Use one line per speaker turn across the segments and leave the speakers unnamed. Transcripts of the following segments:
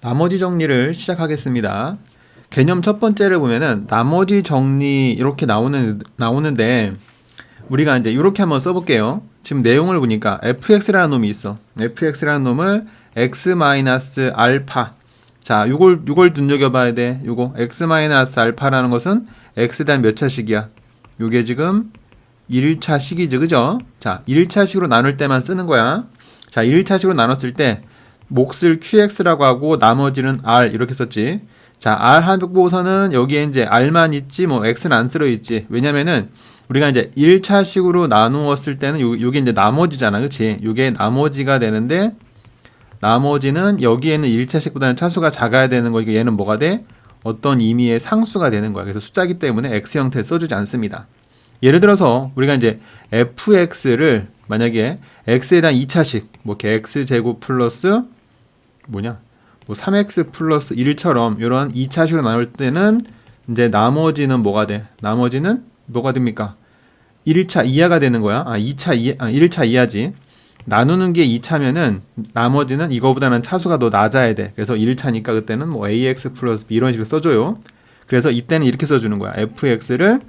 나머지 정리를 시작하겠습니다. 개념 첫 번째를 보면은 나머지 정리 이렇게 나오는 나오는데 우리가 이제 이렇게 한번 써볼게요. 지금 내용을 보니까 fx라는 놈이 있어. fx라는 놈을 x 마이너스 알파. 자, 요걸 요걸 눈여겨봐야 돼. 요거 x 마이너스 알파라는 것은 x 단 몇 차식이야? 요게 지금 1차 식이죠, 그죠? 자, 1차식으로 나눌 때만 쓰는 거야. 자, 1차식으로 나눴을 때 몫을 qx라고 하고 나머지는 r 이렇게 썼지. 자, r 하고서는 여기에 이제 r만 있지 뭐 x는 안 쓰여 있지. 왜냐면은 우리가 이제 1차식으로 나누었을 때는 요, 요게 이제 나머지잖아. 그치? 요게 나머지가 되는데 나머지는 여기에는 1차식보다는 차수가 작아야 되는 거고 얘는 뭐가 돼? 어떤 의미의 상수가 되는 거야. 그래서 숫자기 때문에 x 형태를 써주지 않습니다. 예를 들어서 우리가 이제 fx를 만약에 x에 대한 2차식 뭐 이렇게 x 제곱 플러스 뭐냐 뭐 3x 플러스 1처럼 이런 2차식으로 나눌 때는 이제 나머지는 뭐가 돼? 나머지는 뭐가 됩니까? 1차 이하가 되는 거야. 아, 2차 이하, 아, 1차 이하지. 나누는 게 2차면은 나머지는 이거보다는 차수가 더 낮아야 돼. 그래서 1차니까 그때는 뭐 ax 플러스 이런 식으로 써줘요. 그래서 이때는 이렇게 써주는 거야. fx를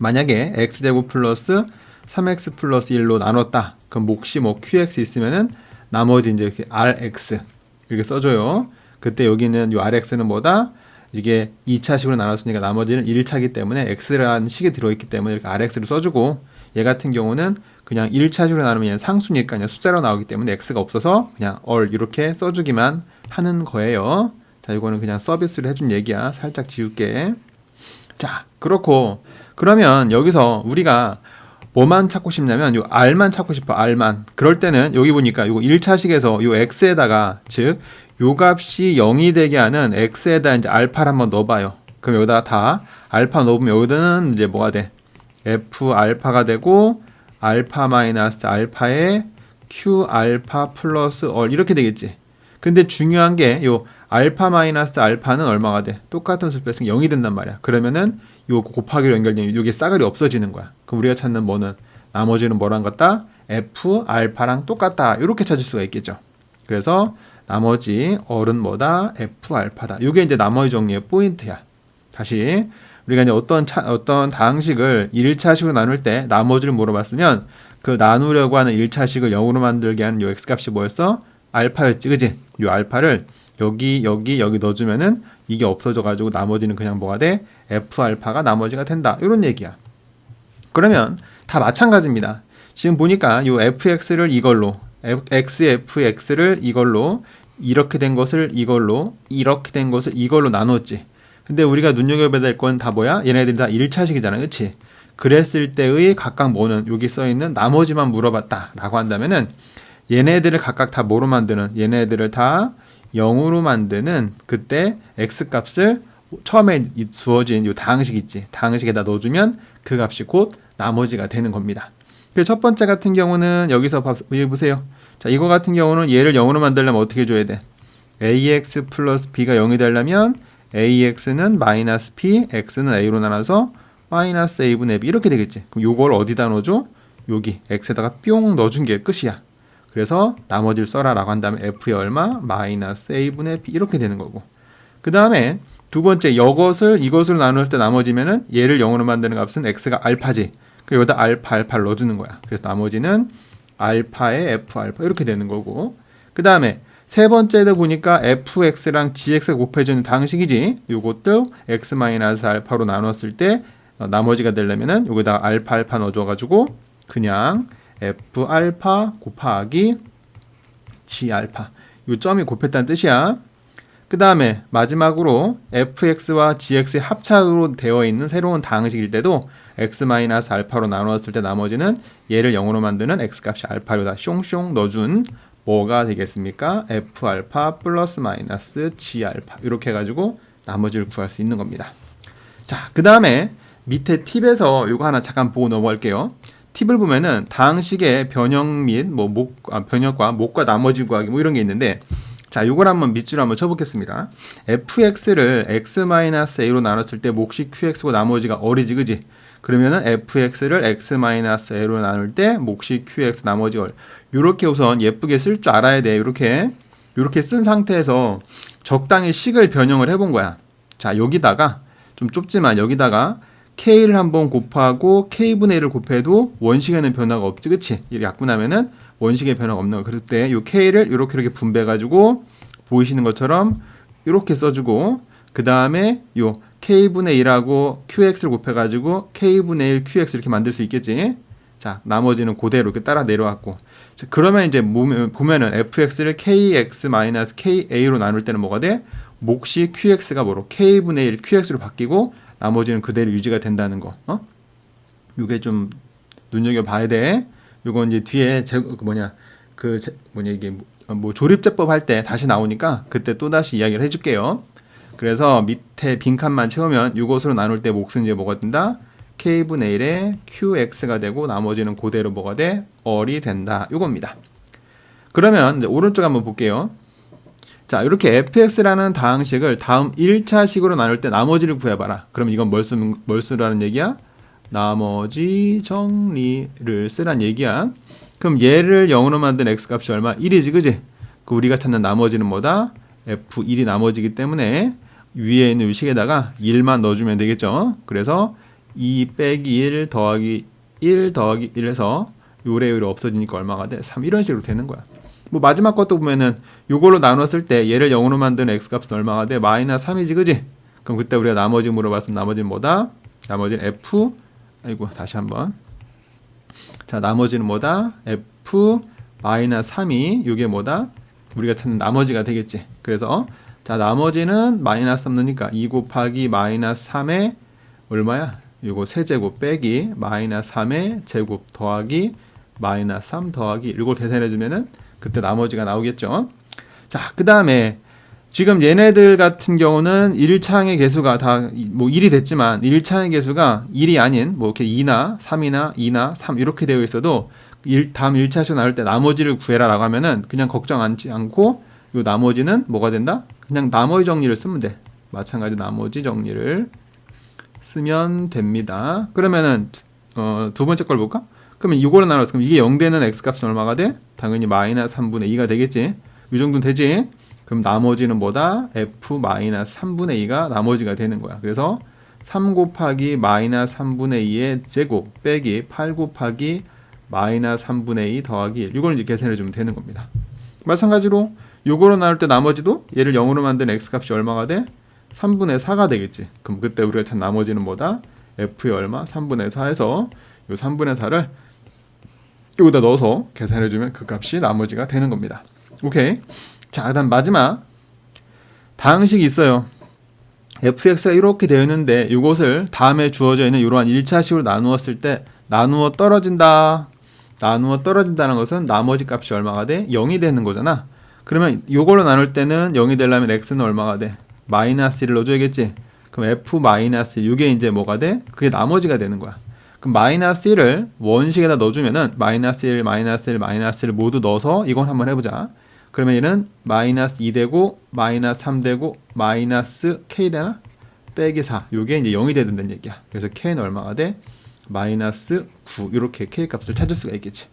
만약에 x제곱 플러스 3x 플러스 1로 나눴다. 그럼 몫이 뭐 qx 있으면은 나머지 이제 이렇게 rx 이렇게 써줘요. 그때 여기는 이 rx는 뭐다? 이게 2차식으로 나눴으니까 나머지는 1차기 때문에 x라는 식이 들어있기 때문에 이렇게 rx를 써주고 얘 같은 경우는 그냥 1차식으로 나누면 상수니까 그냥 숫자로 나오기 때문에 x가 없어서 그냥 얼 이렇게 써주기만 하는 거예요. 자, 이거는 그냥 서비스를 해준 얘기야. 살짝 지울게. 자, 그렇고 그러면 여기서 우리가 뭐만 찾고 싶냐면 요 r만 찾고 싶어 r만. 그럴 때는 여기 보니까 요거 1차식에서 요 x에다가 즉 요 값이 0이 되게 하는 x에다 이제 알파를 한번 넣어봐요. 그럼 여기다가 다 알파 넣으면 여기다는 이제 뭐가 돼? F 알파가 되고 알파 마이너스 알파에 q 알파 플러스 얼 이렇게 되겠지. 근데 중요한 게 요 알파 마이너스 알파는 얼마가 돼? 똑같은 수 뺐으면 0이 된단 말이야. 그러면은 요 곱하기로 연결되면 요게 싸그리 없어지는 거야. 그럼 우리가 찾는 뭐는 나머지는 뭐랑 같다? f 알파랑 똑같다. 이렇게 찾을 수가 있겠죠. 그래서 나머지 어른 뭐다? f 알파다. 요게 이제 나머지 정리의 포인트야. 다시 우리가 이제 어떤 차, 어떤 다항식을 1차식으로 나눌 때 나머지를 물어봤으면 그 나누려고 하는 1차식을 0으로 만들게 하는 요 x값이 뭐였어? 알파였지. 그지? 요 알파를 여기 여기 여기 넣어주면은 이게 없어져 가지고 나머지는 그냥 뭐가 돼? f 알파가 나머지가 된다. 이런 얘기야. 그러면 다 마찬가지입니다. 지금 보니까 이 fx를 이걸로 xfx를 이걸로 이렇게 된 것을 이걸로 이렇게 된 것을 이걸로 나눴지. 근데 우리가 눈여겨봐야 될 건 다 뭐야? 얘네들이 다 1차식이잖아. 그치? 그랬을 때의 각각 뭐는 여기 써 있는 나머지만 물어봤다라고 한다면은 얘네들을 각각 다 뭐로 만드는 얘네들을 다 0으로 만드는 그때 x 값을 처음에 주어진 이 다항식 있지. 다항식에다 넣어 주면 그 값이 곧 나머지가 되는 겁니다. 그 첫 번째 같은 경우는 여기서 여기 보세요. 자, 이거 같은 경우는 얘를 0으로 만들려면 어떻게 줘야 돼? ax 플러스 b가 0이 되려면 ax는 마이너스 p, x는 a로 나눠서 마이너스 a분의 b 이렇게 되겠지. 그럼 요걸 어디다 넣어줘? 여기 x에다가 뿅 넣어준 게 끝이야. 그래서 나머지를 써라 라고 한다면 f의 얼마? 마이너스 a분의 b 이렇게 되는 거고. 그 다음에 두 번째 이것을 이것을 나눌 때 나머지면은 얘를 0으로 만드는 값은 x가 알파지. 그 여기다 알파 알파를 넣어주는 거야. 그래서 나머지는 알파의 f 알파 이렇게 되는 거고. 그 다음에 세 번째도 보니까 fx랑 gx가 곱해지는 방식이지. 요것도 x 마이너스 알파로 나눴을 때 어, 나머지가 되려면은 여기다 알파 알파 넣어줘가지고 그냥 f 알파 곱하기 g 알파. 요 점이 곱했다는 뜻이야. 그 다음에 마지막으로 fx와 gx의 합차로 되어 있는 새로운 다항식일 때도 x-알파로 나누었을 때 나머지는 얘를 0으로 만드는 x값이 알파로 다 숑숑 넣어준 뭐가 되겠습니까? f알파 플러스 마이너스 g알파 이렇게 해가지고 나머지를 구할 수 있는 겁니다. 자, 그 다음에 밑에 팁에서 이거 하나 잠깐 보고 넘어갈게요. 팁을 보면은 다항식의 변형 및 뭐 목, 아, 변형과 목과 나머지 구하기 뭐 이런 게 있는데 자, 요걸 한번 밑줄로 한번 쳐보겠습니다. fx를 x-a로 나눴을 때 몫이 qx고 나머지가 어리지, 그지? 그러면은 fx를 x-a로 나눌 때 몫이 qx 나머지 얼. 요렇게 우선 예쁘게 쓸 줄 알아야 돼. 요렇게. 요렇게 쓴 상태에서 적당히 식을 변형을 해본 거야. 자, 여기다가 좀 좁지만 여기다가 k를 한번 곱하고 k분의 1을 곱해도 원식에는 변화가 없지, 그치? 이렇게 약분하면은 원식에 변화가 없는 거. 그럴 때 이 k를 이렇게 이렇게 분배해가지고 보이시는 것처럼 이렇게 써주고 그 다음에 요 k분의 1하고 qx를 곱해가지고 k분의 1 qx 이렇게 만들 수 있겠지. 자, 나머지는 그대로 이렇게 따라 내려왔고. 자, 그러면 이제 보면- 보면은 fx를 kx-ka로 나눌 때는 뭐가 돼? 몫이 qx가 뭐로? k분의 1 qx로 바뀌고 나머지는 그대로 유지가 된다는 거. 어? 요게 좀 눈여겨 봐야 돼. 요건 이제 뒤에 제, 그 뭐냐 그 제- 뭐냐 이게 뭐, 뭐 조립제법 할 때 다시 나오니까 그때 또 다시 이야기를 해줄게요. 그래서 밑에 빈 칸만 채우면 이것으로 나눌 때 몫은 이제 뭐가 된다? k분의 1에 qx가 되고 나머지는 그대로 뭐가 돼? 얼이 된다. 요겁니다. 그러면 오른쪽 한번 볼게요. 자, 이렇게 fx라는 다항식을 다음 1차식으로 나눌 때 나머지를 구해봐라. 그럼 이건 뭘, 쓰, 뭘 쓰라는 얘기야? 나머지 정리를 쓰란 얘기야. 그럼 얘를 0으로 만든 x값이 얼마? 1이지, 그지? 그 우리가 찾는 나머지는 뭐다? f1이 나머지기 때문에 위에 있는 이 식에다가 1만 넣어주면 되겠죠. 그래서 2 빼기 1 더하기 1 더하기 1에서 요래 요래 없어지니까 얼마가 돼? 3 이런 식으로 되는 거야. 뭐 마지막 것도 보면은 요걸로 나눴을 때 얘를 0으로 만든 x값은 얼마가 돼? 마이너스 3이지 그지? 그럼 그때 우리가 나머지 물어봤으면 나머지는 뭐다? 나머지는 f 아이고 다시 한번 자 나머지는 뭐다? f 마이너스 3이 요게 뭐다? 우리가 찾는 나머지가 되겠지 그래서 자 나머지는 마이너스 3 넣으니까 2 곱하기 마이너스 3에 얼마야? 요거 세제곱 빼기 마이너스 3의 제곱 더하기 마이너스 3 더하기 이걸 계산해 주면은 그때 나머지가 나오겠죠. 자, 그 다음에 지금 얘네들 같은 경우는 1차항의 개수가 다 뭐 1이 됐지만 1차항의 개수가 1이 아닌 뭐 이렇게 2나 3이나 2나 3 이렇게 되어 있어도 일, 다음 1차식 나올 때 나머지를 구해라라고 하면은 그냥 걱정 않고 요 나머지는 뭐가 된다? 그냥 나머지 정리를 쓰면 돼. 마찬가지 나머지 정리를 쓰면 됩니다. 그러면은 어, 두 번째 걸 볼까? 그러면 이거로 나눠서 그럼 이게 0 되는 x 값은 얼마가 돼? 당연히 마이너스 3분의 2가 되겠지. 이 정도는 되지. 그럼 나머지는 뭐다? f 마이너스 3분의 2가 나머지가 되는 거야. 그래서 3 곱하기 마이너스 3분의 2의 제곱 빼기 8 곱하기 마이너스 3분의 2 더하기 1 이걸 이제 계산해 주면 되는 겁니다. 마찬가지로 요거로 나눌 때 나머지도 얘를 0으로 만든 x 값이 얼마가 돼? 3분의 4가 되겠지. 그럼 그때 우리가 찾 나머지는 뭐다? f의 얼마? 3분의 4에서 요 3분의 4를 여기다 넣어서 계산해 주면 그 값이 나머지가 되는 겁니다. 오케이. 자, 그다음 마지막 다항식이 있어요. fx가 이렇게 되어 있는데 이것을 다음에 주어져 있는 이러한 1차식으로 나누었을 때 나누어 떨어진다. 나누어 떨어진다는 것은 나머지 값이 얼마가 돼? 0이 되는 거잖아. 그러면 이걸로 나눌 때는 0이 되려면 x는 얼마가 돼? 마이너스 1을 넣어줘야겠지. 그럼 f 마이너스 1 이게 이제 뭐가 돼? 그게 나머지가 되는 거야. 그럼 마이너스 1을 원식에다 넣어주면은 마이너스 1, 마이너스 1, 마이너스 1을 모두 넣어서 이건 한번 해보자. 그러면 얘는 마이너스 2 되고 마이너스 3 되고 마이너스 k 되나? 빼기 4. 요게 이제 0이 돼야 된다는 얘기야. 그래서 k는 얼마가 돼? 마이너스 9. 이렇게 k 값을 찾을 수가 있겠지.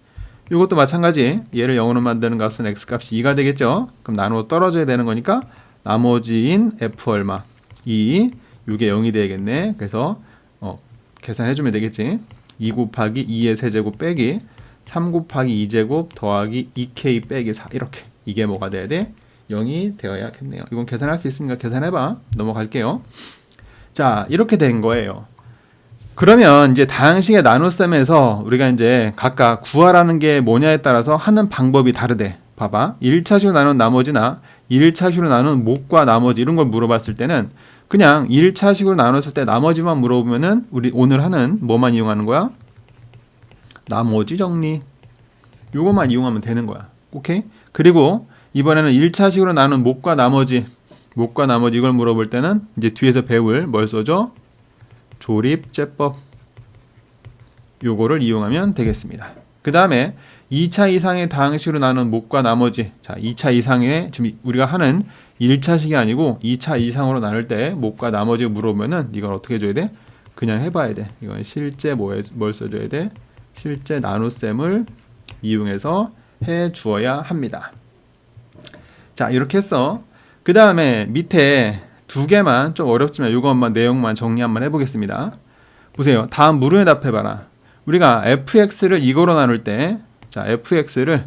이것도 마찬가지. 얘를 0으로 만드는 값은 x 값이 2가 되겠죠. 그럼 나누어 떨어져야 되는 거니까 나머지인 f 얼마? 2. 요게 0이 되겠네. 그래서 어, 계산해 주면 되겠지. 2 곱하기 2의 세제곱 빼기 3 곱하기 2제곱 더하기 2k 빼기 4 이렇게 이게 뭐가 돼야 돼? 0이 되어야겠네요. 이건 계산할 수 있으니까 계산해봐. 넘어갈게요. 자 이렇게 된 거예요. 그러면 이제 다항식의 나눗셈에서 우리가 이제 각각 구하라는 게 뭐냐에 따라서 하는 방법이 다르대. 봐봐. 1차식으로 나눈 나머지나 1차식으로 나눈 목과 나머지 이런 걸 물어봤을 때는 그냥 1차식으로 나눴을 때 나머지만 물어보면은 우리 오늘 하는 뭐만 이용하는 거야? 나머지 정리. 요것만 이용하면 되는 거야. 오케이? 그리고 이번에는 1차식으로 나눈 목과 나머지 목과 나머지 이걸 물어볼 때는 이제 뒤에서 배울 뭘 써줘? 조립제법. 요거를 이용하면 되겠습니다. 그 다음에 2차 이상의 다항식으로 나눈 목과 나머지. 자, 2차 이상의 지금 우리가 하는 1차식이 아니고 2차 이상으로 나눌 때 목과 나머지 물어보면은 이걸 어떻게 해줘야 돼? 그냥 해봐야 돼. 이건 실제 뭐에, 뭘 써줘야 돼? 실제 나눗셈을 이용해서 해 주어야 합니다. 자, 이렇게 했어. 그그 다음에 밑에 두 개만 좀 어렵지만 이것만 내용만 정리 한번 해보겠습니다. 보세요. 다음 물음에 답해봐라. 우리가 fx를 이거로 나눌 때, 자, fx를,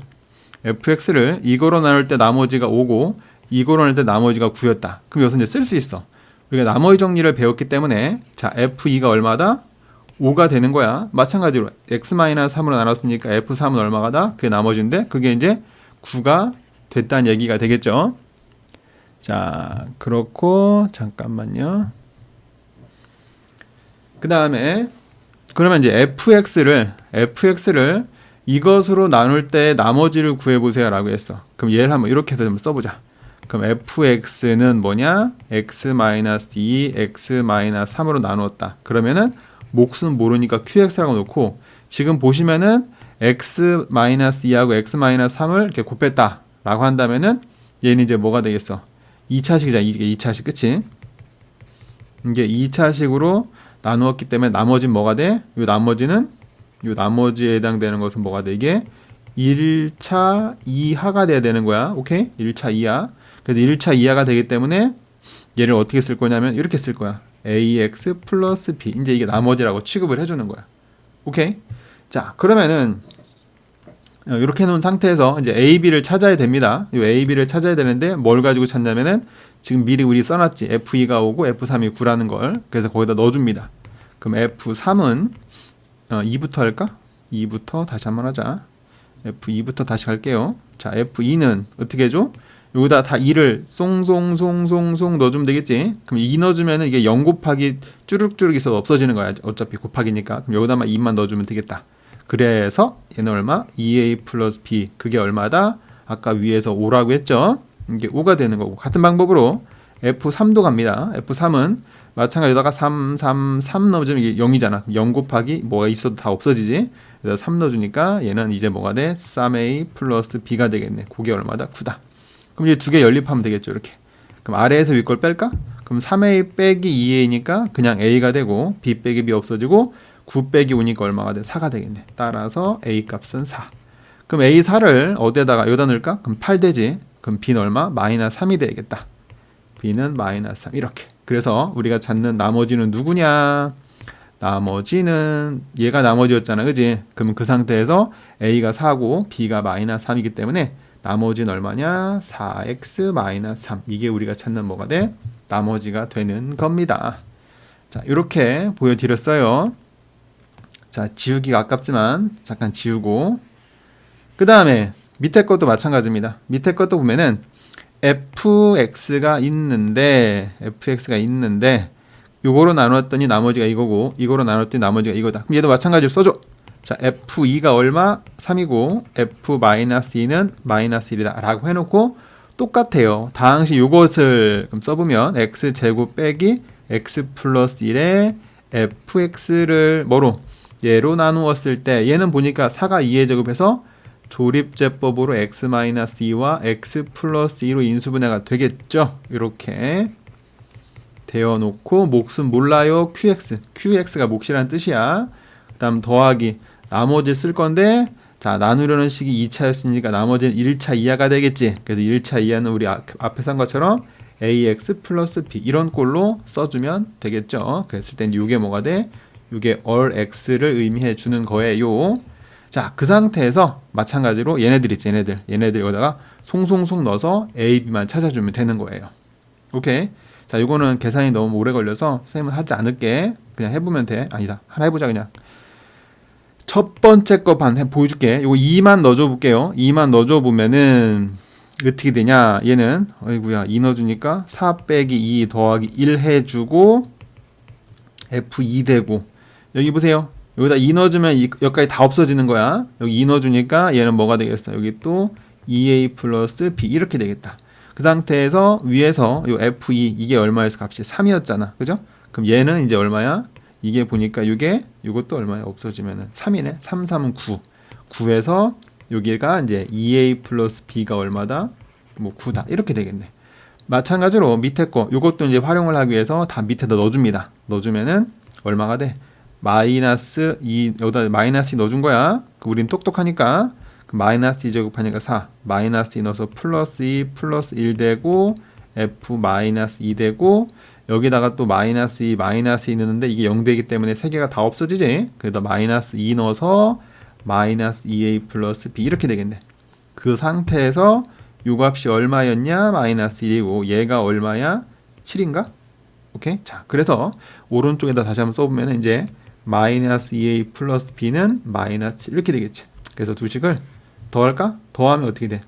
fx를 이거로 나눌 때 나머지가 5고, 이거로 나눌 때 나머지가 9였다. 그럼 여기서 이제 쓸 수 있어. 우리가 나머지 정리를 배웠기 때문에, 자, f2가 얼마다? 5가 되는 거야. 마찬가지로 x-3으로 나눴으니까 f3은 얼마가 다? 그게 나머지인데, 그게 이제 9가 됐다는 얘기가 되겠죠. 자, 그렇고, 잠깐만요. 그 다음에, 그러면 이제 fx를, fx를 이것으로 나눌 때 나머지를 구해보세요. 라고 했어. 그럼 얘를 한번 이렇게 해서 한번 써보자. 그럼 fx는 뭐냐? x-2, x-3으로 나누었다. 그러면은 몫은 모르니까 qx라고 놓고 지금 보시면은 x-2하고 x-3을 이렇게 곱했다. 라고 한다면은 얘는 이제 뭐가 되겠어? 2차식이잖아. 이게 2차식. 그치? 이게 2차식으로 나누었기 때문에 나머지는 뭐가 돼? 요 나머지는 요 나머지에 해당되는 것은 뭐가 돼? 이게 1차 이하가 돼야 되는 거야. 오케이? 1차 이하. 그래서 1차 이하가 되기 때문에 얘를 어떻게 쓸 거냐면 이렇게 쓸 거야. Ax 플러스 b. 이제 이게 나머지라고 취급을 해주는 거야. 오케이? 자, 그러면은 어, 이렇게 해놓은 상태에서 이제 a, b를 찾아야 됩니다. 이 a, b를 찾아야 되는데 뭘 가지고 찾냐면은 지금 미리 우리 써놨지. f2가 오고 f3이 9라는 걸. 그래서 거기다 넣어줍니다. 그럼 f3은 어, 2부터 할까? 2부터 다시 한번 하자. F2부터 다시 갈게요. 자, F2는 어떻게 해줘? 여기다 다 2를 송송송송송 넣어주면 되겠지? 그럼 2 넣어주면은 이게 0 곱하기 쭈룩쭈룩 있어도 없어지는 거야. 어차피 곱하기니까. 그럼 여기다만 2만 넣어주면 되겠다. 그래서 얘는 얼마? 2A 플러스 B. 그게 얼마다? 아까 위에서 5라고 했죠? 이게 5가 되는 거고. 같은 방법으로 F3도 갑니다. F3은 마찬가지로다가 3, 3, 3 넣어주면 이게 0이잖아. 0 곱하기 뭐가 있어도 다 없어지지. 그래서 3 넣어주니까 얘는 이제 뭐가 돼? 3a 플러스 b가 되겠네. 그게 얼마다? 9다. 그럼 이제 두 개 연립하면 되겠죠. 이렇게. 그럼 아래에서 위 걸 뺄까? 그럼 3a 빼기 2a니까 그냥 a가 되고 b 빼기 b 없어지고 9 빼기 5니까 얼마가 돼? 4가 되겠네. 따라서 a 값은 4. 그럼 a 4를 어디에다가 여기다 넣을까? 그럼 8 되지. 그럼 b는 얼마? 마이너스 3이 되겠다. b는 마이너스 3 이렇게. 그래서 우리가 찾는 나머지는 누구냐? 나머지는 얘가 나머지였잖아. 그지? 그러면 그 상태에서 a가 4고 b가 마이너스 3이기 때문에 나머지는 얼마냐? 4x 마이너스 3. 이게 우리가 찾는 뭐가 돼? 나머지가 되는 겁니다. 자, 이렇게 보여드렸어요. 자, 지우기가 아깝지만 잠깐 지우고 그 다음에 밑에 것도 마찬가지입니다. 밑에 것도 보면은 fx가 있는데 fx가 있는데 요거로 나눴더니 나머지가 이거고 이거로 나눴더니 나머지가 이거다. 그럼 얘도 마찬가지로 써줘. 자 f2가 얼마? 3이고 f-2는 마이너스 1이다 라고 해놓고 똑같아요. 당시 그럼 써보면 x제곱 빼기 x 플러스 1에 fx를 뭐로? 얘로 나누었을 때 얘는 보니까 4가 2의 제곱해서 조립제법으로 x-2와 x 플러스 2로 인수분해가 되겠죠. 이렇게 되어 놓고 몫은 몰라요. qx. qx가 몫이라는 뜻이야. 그 다음 더하기. 나머지 쓸 건데 자 나누려는 식이 2차였으니까 나머지는 1차 이하가 되겠지. 그래서 1차 이하는 우리 앞에 산 것처럼 ax 플러스 b 이런 꼴로 써주면 되겠죠. 그랬을 땐 이게 뭐가 돼? 이게 all x를 의미해 주는 거예요. 자, 그 상태에서 마찬가지로 얘네들 있지, 얘네들. 얘네들 여기다가 송송송 넣어서 A, B만 찾아주면 되는 거예요. 오케이. 자, 이거는 계산이 너무 오래 걸려서 선생님은 하지 않을게. 그냥 해보면 돼. 아니다. 하나 해보자, 그냥. 첫 번째 거 반, 보여줄게. 이거 2만 넣어줘 볼게요. 2만 넣어줘 보면은, 어떻게 되냐. 얘는, 어이구야, 2 넣어주니까 4 빼기 2 더하기 1 해주고, F2 되고, 여기 보세요. 여기다 2 넣어주면 여기까지 다 없어지는 거야. 여기 2 넣어주니까 얘는 뭐가 되겠어? 여기 또 2a 플러스 b 이렇게 되겠다. 그 상태에서 위에서 요 f2 이게 얼마였어? 값이 3이었잖아. 그죠? 그럼 얘는 이제 얼마야? 이게 보니까 이게 이것도 얼마야? 없어지면은 3이네. 3, 3은 9. 9에서 여기가 이제 2a 플러스 b가 얼마다? 뭐 9다. 이렇게 되겠네. 마찬가지로 밑에 거 이것도 이제 활용을 하기 위해서 다 밑에다 넣어줍니다. 넣어주면은 얼마가 돼? 마이너스 2 여기다 마이너스 2 넣어준 거야. 그 우린 똑똑하니까 그 마이너스 2 제곱하니까 4 마이너스 2 넣어서 플러스 2 플러스 1 되고 f 마이너스 2 되고 여기다가 또 마이너스 2 마이너스 2 넣는데 이게 0 되기 때문에 세 개가 다 없어지지? 그래서 마이너스 2 넣어서 마이너스 2a 플러스 b 이렇게 되겠네. 그 상태에서 요 값이 얼마였냐? 마이너스 1이고 얘가 얼마야? 7인가? 오케이? 자 그래서 오른쪽에다 다시 한번 써보면 이제 마이너스 2a 플러스 b는 마이너스 7 이렇게 되겠지. 그래서 두 식을 더할까? 더하면 어떻게 돼?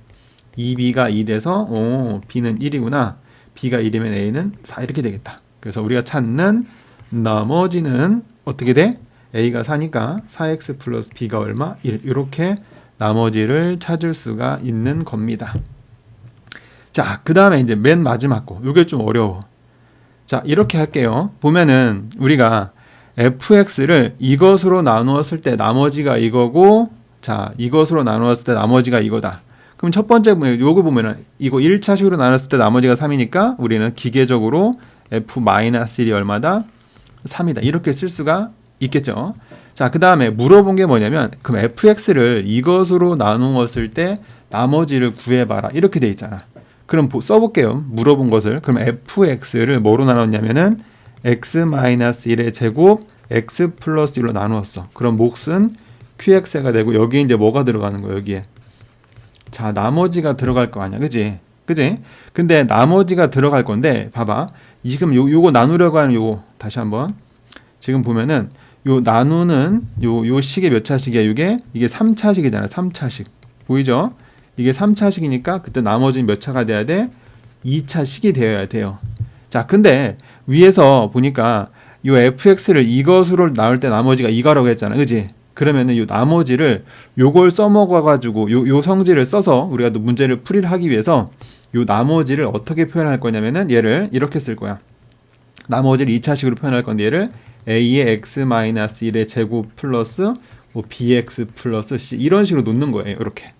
2b가 2 돼서 오 b는 1이구나 b가 1이면 a는 4 이렇게 되겠다 그래서 우리가 찾는 나머지는 어떻게 돼 a가 4니까 4x 플러스 b가 얼마 1 이렇게 나머지를 찾을 수가 있는 겁니다. 자, 그 다음에 이제 맨 마지막 거. 이게 좀 어려워. 자, 이렇게 할게요. 보면은 우리가 fx를 이것으로 나누었을 때 나머지가 이거고, 자, 이것으로 나누었을 때 나머지가 이거다. 그럼 첫 번째 보면 요거 보면은 이거 1차식으로 나눴을 때 나머지가 3이니까 우리는 기계적으로 f-1이 얼마다? 3이다. 이렇게 쓸 수가 있겠죠. 자, 그 다음에 물어본 게 뭐냐면, 그럼 fx를 이것으로 나누었을 때 나머지를 구해봐라. 이렇게 돼 있잖아. 그럼 보- 써볼게요. 물어본 것을. 그럼 fx를 뭐로 나눴냐면은 x-1의 제곱 x 플러스 1로 나누었어. 그럼 몫은 qx가 되고 여기 이제 뭐가 들어가는 거야, 여기에. 자, 나머지가 들어갈 거 아니야. 그지? 그지? 근데 나머지가 들어갈 건데, 봐봐. 지금 요, 요거 나누려고 하는 요거, 다시 한번. 지금 보면은, 요 나누는, 요, 요 식이 몇 차식이야, 이게? 이게 3차식이잖아, 3차식. 보이죠? 이게 3차식이니까, 그때 나머지는 몇 차가 돼야 돼? 2차식이 되어야 돼요. 자, 근데, 위에서 보니까, 요 fx를 이것으로 나올 때 나머지가 이거라고 했잖아. 그지? 그러면은 요 나머지를 요걸 써먹어 가지고 요, 요 성질을 써서 우리가 또 문제를 풀이를 하기 위해서 요 나머지를 어떻게 표현할 거냐면은 얘를 이렇게 쓸 거야. 나머지를 2차식으로 표현할 건데 얘를 a의 x-1의 제곱 플러스 뭐 bx 플러스 c 이런 식으로 놓는 거예요. 이렇게.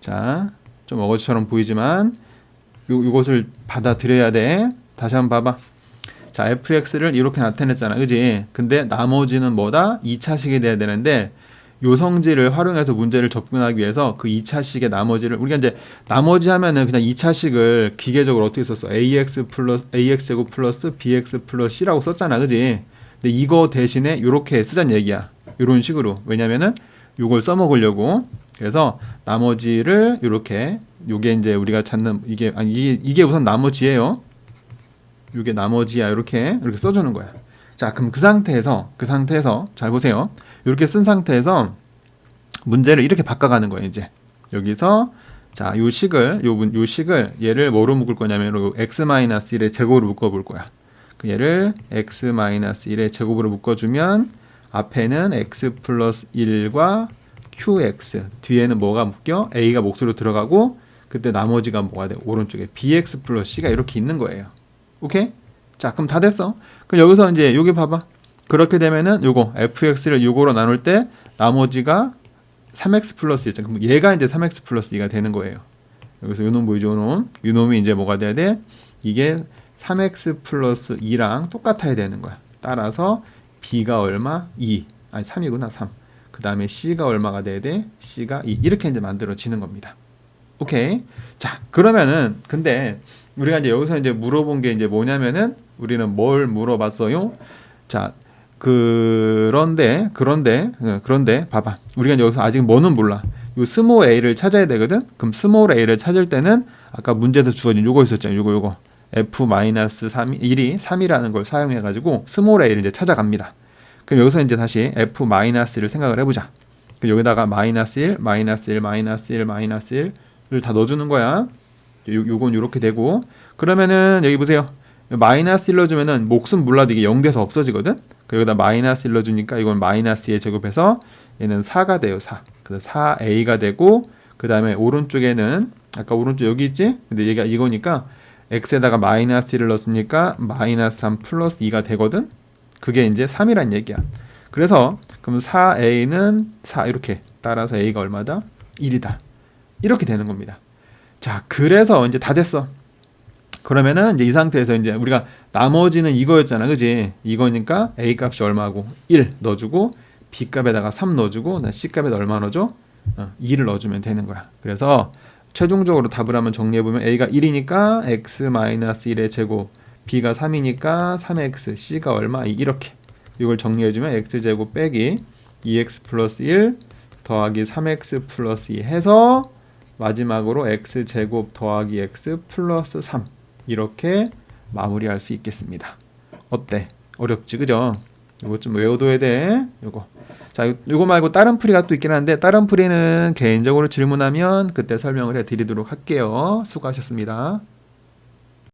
자, 좀 어거지처럼 보이지만 요, 요것을 받아들여야 돼. 다시 한번 봐봐. 자, fx를 이렇게 나타냈잖아. 그지? 근데 나머지는 뭐다? 2차식이 돼야 되는데 요 성질을 활용해서 문제를 접근하기 위해서 그 2차식의 나머지를 우리가 이제 나머지 하면은 그냥 2차식을 기계적으로 어떻게 썼어? ax 플러스 ax 제곱 플러스 bx 플러스 c라고 썼잖아. 그지? 근데 이거 대신에 요렇게 쓰자는 얘기야. 요런 식으로. 왜냐면은 요걸 써먹으려고. 그래서 나머지를 요렇게 요게 이제 우리가 찾는 이게 아니 이게, 이게 우선 나머지예요. 이게 나머지야 이렇게 이렇게 써주는 거야. 자, 그럼 그 상태에서 그 상태에서 잘 보세요. 이렇게 쓴 상태에서 문제를 이렇게 바꿔가는 거예요. 이제 여기서 자, 요 식을 요, 문- 요 식을 얘를 뭐로 묶을 거냐면 요 x-1의 제곱으로 묶어 볼 거야. 그 얘를 x-1의 제곱으로 묶어 주면 앞에는 x 플러스 1과 qx 뒤에는 뭐가 묶여? a가 목소리로 들어가고 그때 나머지가 뭐가 돼? 오른쪽에 bx 플러스 c가 이렇게 있는 거예요. 오케이? 자, 그럼 다 됐어. 그럼 여기서 이제 여기 봐봐. 그렇게 되면은 요거 fx를 요거로 나눌 때 나머지가 3x 플러스 1잖아. 그럼 얘가 이제 3x 플러스 2가 되는 거예요. 여기서 요놈 보이죠? 요놈. 요놈이 이제 뭐가 돼야 돼? 이게 3x 플러스 2랑 똑같아야 되는 거야. 따라서 b가 얼마? 2. 아니 3이구나. 3. 그 다음에 c가 얼마가 돼야 돼? c가 2. 이렇게 이제 만들어지는 겁니다. 오케이. 자, 그러면은 근데 우리가 이제 여기서 이제 물어본 게 이제 뭐냐면은 우리는 뭘 물어봤어요? 자, 그런데 그런데 어, 그런데 봐봐. 우리가 여기서 아직 뭐는 몰라. 요 스몰 a를 찾아야 되거든. 그럼 스몰 a를 찾을 때는 아까 문제에서 주어진 요거 있었잖아요. 요거 요거 f 마이너스 3 1이 3이라는 걸 사용해 가지고 스몰 a를 이제 찾아갑니다. 그럼 여기서 이제 다시 f 마이너스를 생각을 해 보자. 그럼 여기다가 마이너스 1, 마이너스 1, 마이너스 1, 마이너스 1을 다 넣어주는 거야. 요, 요건 요렇게 되고 그러면은 여기 보세요. 마이너스 1 넣어주면은 몫은 몰라도 이게 0 돼서 없어지거든. 그 여기다 마이너스 1 넣어주니까 이건 마이너스 2의 제곱해서 얘는 4가 돼요. 4. 그래서 4a가 되고 그 다음에 오른쪽에는 아까 오른쪽 여기 있지? 근데 얘가 이거니까 x에다가 마이너스 1을 넣었으니까 마이너스 3 플러스 2가 되거든. 그게 이제 3이란 얘기야. 그래서 그럼 4a는 4 이렇게 따라서 a가 얼마다? 1이다. 이렇게 되는 겁니다. 자, 그래서 이제 다 됐어. 그러면은 이제 이 상태에서 이제 우리가 나머지는 이거였잖아. 그지? 이거니까 A 값이 얼마고? 1 넣어주고 B 값에다가 3 넣어주고 나 C 값에다 얼마 넣어줘? 어, 2를 넣어주면 되는 거야. 그래서 최종적으로 답을 한번 정리해보면 a가 1이니까 x-1의 제곱 b가 3이니까 3x c가 얼마? 이- 이렇게 이걸 정리해주면 x제곱 빼기 2x 플러스 1 더하기 3x 플러스 2 해서 마지막으로 x제곱 더하기 x 플러스 3 이렇게 마무리할 수 있겠습니다. 어때? 어렵지 그죠? 이거 좀 외워둬야 돼. 요거. 자, 요- 요거 말고 다른 풀이가 또 있긴 한데 다른 풀이는 개인적으로 질문하면 그때 설명을 해드리도록 할게요. 수고하셨습니다.